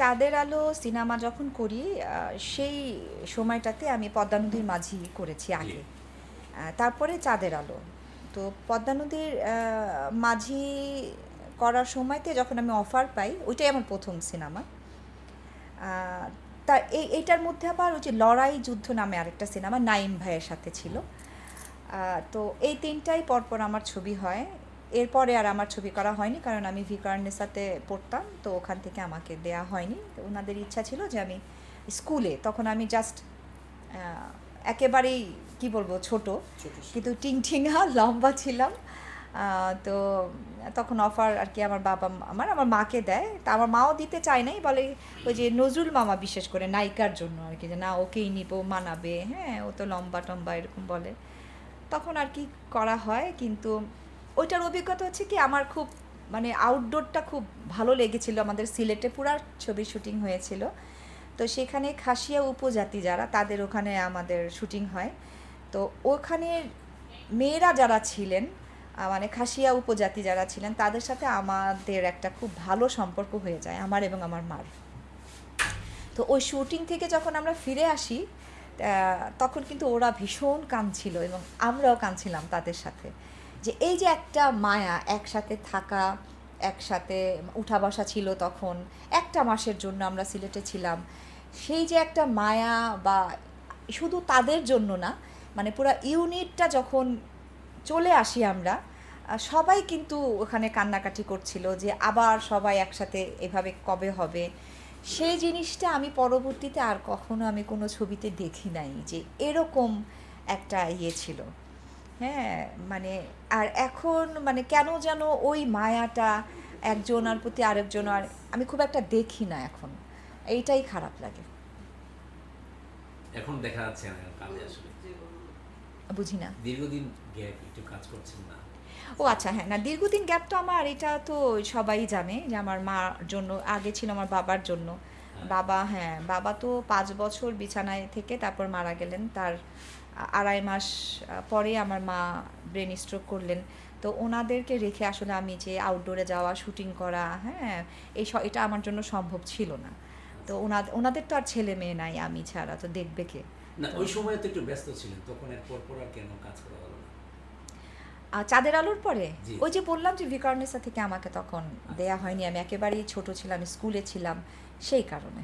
চাঁদের আলো সিনেমা যখন করি সেই সময়টাতে আমি পদ্মা নদীর মাঝি করেছি আগে। তারপরে চাঁদের আলো। তো পদ্মা নদীর মাঝি করার সময়তে যখন আমি অফার পাই ওইটাই আমার প্রথম সিনেমা। তা এই এইটার মধ্যে আবার ওই যে লড়াই যুদ্ধ নামে আরেকটা সিনেমা নাইম ভাইয়ের সাথে ছিল। তো এই তিনটাই পরপর আমার ছবি হয়। এরপরে আর আমার ছবি করা হয়নি কারণ আমি ভিকারনেসাতে পড়তাম তো ওখান থেকে আমাকে দেয়া হয়নি। তো ওনাদের ইচ্ছা ছিল যে আমি স্কুলে তখন আমি জাস্ট একেবারেই কি বলব ছোট। কিন্তু টিং টিংঠিঙা লম্বা ছিলাম। তো তখন অফার আর কি আমার বাবা আমার আমার মাকে দেয়। তা আমার মাও দিতে চায় নাই বলে ওই যে নজরুল মামা বিশেষ করে নায়িকার জন্য আর কি যে না ওকেই নিবো মানাবে। হ্যাঁ ও তো লম্বা টম্বা এরকম বলে। তখন আর কি করা হয় কিন্তু ওইটার অভিজ্ঞতা হচ্ছে কি, আমার খুব মানে আউটডোরটা খুব ভালো লেগেছিল। আমাদের সিলেটে পুরা ছবি শুটিং হয়েছিল। তো সেখানে খাসিয়া উপজাতি যারা, তাদের ওখানে আমাদের শুটিং হয়। তো ওখানে মেয়েরা যারা ছিলেন মানে খাসিয়া উপজাতি যারা ছিলেন, তাদের সাথে আমাদের একটা খুব ভালো সম্পর্ক হয়ে যায়, আমার এবং আমার মার। তো ওই শুটিং থেকে যখন আমরা ফিরে আসি তখন কিন্তু ওরা ভীষণ কাঁদছিল এবং আমরাও কাঁদছিলাম তাদের সাথে। যে এই যে একটা মায়া একসাথে থাকা, একসাথে উঠা বসা ছিল তখন, একটা মাসের জন্য আমরা সিলেটে ছিলাম, সেই যে একটা মায়া বা শুধু তাদের জন্য না মানে পুরো ইউনিটটা যখন চলে আসি আমরা সবাই কিন্তু ওখানে কান্নাকাটি করছিল যে আবার সবাই একসাথে এভাবে কবে হবে? সেই জিনিসটা আমি পরবর্তীতে আর কখনো আমি কোনো ছবিতে দেখি নাই যে এরকম একটা ইয়ে ছিল। হ্যাঁ মানে আর এখন মানে কেন যেন ওই মায়াটা একজনের প্রতি আরেকজন আর আমি খুব একটা দেখি না এখন। এইটাই খারাপ লাগে। এখন দেখা যাচ্ছে না কাজে আসলে। বুঝি না। দীর্ঘদিন গ্যাপ একটু কাজ করছেন না। ও আচ্ছা হ্যাঁ না দীর্ঘদিন গ্যাপ তো আমার এটা তো সবাই জানে যে আমার মার জন্য আগে ছিল আমার বাবার জন্য। বাবা হ্যাঁ বাবা তো পাঁচ বছর বিছানায় থেকে তারপর মারা গেলেন তার আড়াই মাস পরে আমার মা ব্রেন স্ট্রোক করলেন। তো ওনাদেরকে রেখে আসলে আমি যে আউটডোরে যাওয়া শুটিং করা হ্যাঁ এই এটা আমার জন্য সম্ভব ছিল না। তো ওনাদের ওনাদের তো আর ছেলে মেয়ে নাই আমি ছাড়া তো দেখবে কে? না ওই সময় তো একটু ব্যস্ত ছিলেন তখন এর আর কেন কাজ করা হলো আর চাঁদের আলোর পরে? ওই যে বললাম যে ভিকারনেসা থেকে আমাকে তখন দেয়া হয়নি আমি একেবারেই ছোট ছিলাম স্কুলে ছিলাম সেই কারণে।